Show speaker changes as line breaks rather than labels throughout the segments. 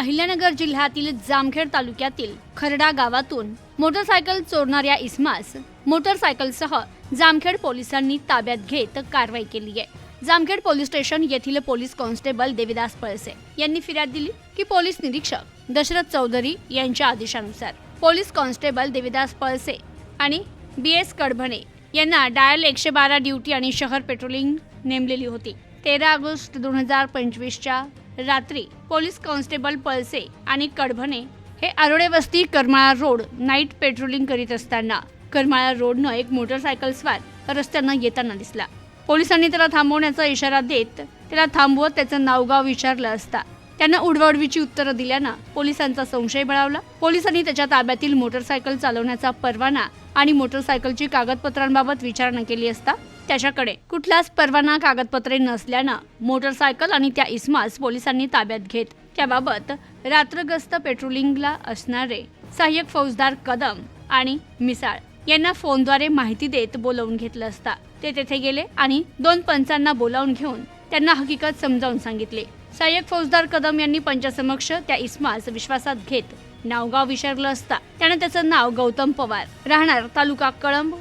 अहिल्यानगर जिल्ह्यातील जामखेड तालुक्यातील खरडा गावातून मोटरसायकल चोरणाऱ्या इस्मास मोटरसायकलसह जामखेड पोलिसांनी ताब्यात घेत कारवाई केली आहे. जामखेड पोलीस स्टेशन येथील पोलीस कॉन्स्टेबल देविदास पळसे यांनी फिर्याद दिली की पोलीस निरीक्षक दशरथ चौधरी यांच्या आदेशानुसार पोलीस कॉन्स्टेबल देविदास पळसे आणि बी एस कडभणे यांना डायल एकशे बारा ड्युटी आणि शहर पेट्रोलिंग नेमलेली होती. तेरा ऑगस्ट दोन हजार पंचवीसच्या रात्री पोलीस कॉन्स्टेबल पळसे आणि कडभणे हे आरोडे वस्ती करमाळा रोड नाईट पेट्रोलिंग करीत असताना करमाळा रोडनं एक मोटरसायकल स्वार रस्त्यानं येताना दिसला. पोलिसांनी त्याला थांबवण्याचा इशारा देत त्याला थांबवत त्याचं नावगाव विचारलं असता. त्यानं उडवाउडवीची उत्तरं दिल्यानं पोलिसांचा संशय बळावला. पोलिसांनी त्याच्या ताब्यातील मोटरसायकल चालवण्याचा परवाना आणि मोटरसायकलची कागदपत्रांबाबत विचारणा केली असता त्याच्याकडे. कुठलाच परवाना कागदपत्रे नसल्यानं मोटरसायकल आणि त्या इस्मास पोलिसांनी ताब्यात घेत. त्याबाबत रात्रग्रस्त पेट्रोलिंगला असणारे सहाय्यक फौजदार कदम आणि मिसाळ यांना फोनद्वारे माहिती देत बोलवून घेतलं असता. ते तेथे गेले आणि दोन पंचांना बोलावून घेऊन त्यांना हकीकत समजावून सांगितले. सहाय्यक फौजदार कदम यांनी पंचासमक्ष त्या इस्मास विश्वासात घेत नावगाव विचारलं असता. त्यानं त्याचं नाव गौतम पवार. राहणार तालुका कळंब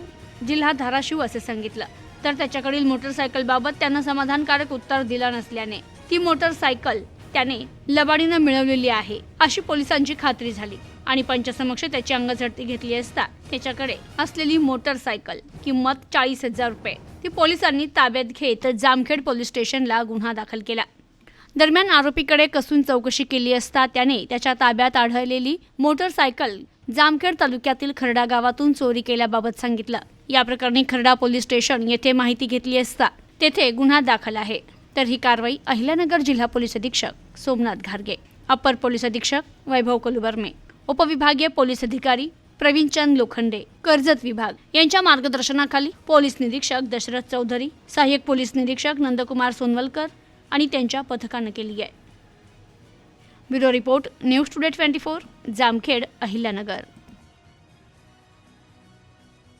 जिल्हा धाराशिव असे सांगितलं. तर त्याच्याकडील मोटरसायकल बाबत त्यानं समाधानकारक उत्तर दिलं नसल्याने ती मोटरसायकल त्याने लबाडीनं मिळवलेली आहे अशी पोलिसांची खात्री झाली. आणि पंचसमक्ष त्याची अंगझडती घेतली असता त्याच्याकडे असलेली मोटरसायकल किंमत चाळीस हजार रुपये. ती पोलिसांनी ताब्यात घेत जामखेड पोलीस स्टेशनला गुन्हा दाखल केला. दरम्यान आरोपीकडे कसून चौकशी केली असता त्याने त्याच्या ताब्यात आढळलेली मोटरसायकल जामखेड तालुक्यातील खरडा गावातून चोरी केल्याबाबत सांगितलं. या प्रकरणी खरडा पोलीस स्टेशन येथे माहिती घेतली असता तेथे गुन्हा दाखल आहे. तर ही कारवाई अहिल्यानगर जिल्हा पोलीस अधीक्षक सोमनाथ घारगे अप्पर पोलीस अधीक्षक वैभव कलुबर्मे उपविभागीय पोलीस अधिकारी प्रवीणचंद लोखंडे कर्जत विभाग यांच्या मार्गदर्शनाखाली पोलीस निरीक्षक दशरथ चौधरी सहाय्यक पोलीस निरीक्षक नंदकुमार सोनवलकर आणि त्यांच्या पथकानं केली आहे. Bureau report news today twenty four Jamkhed Ahilyanagar.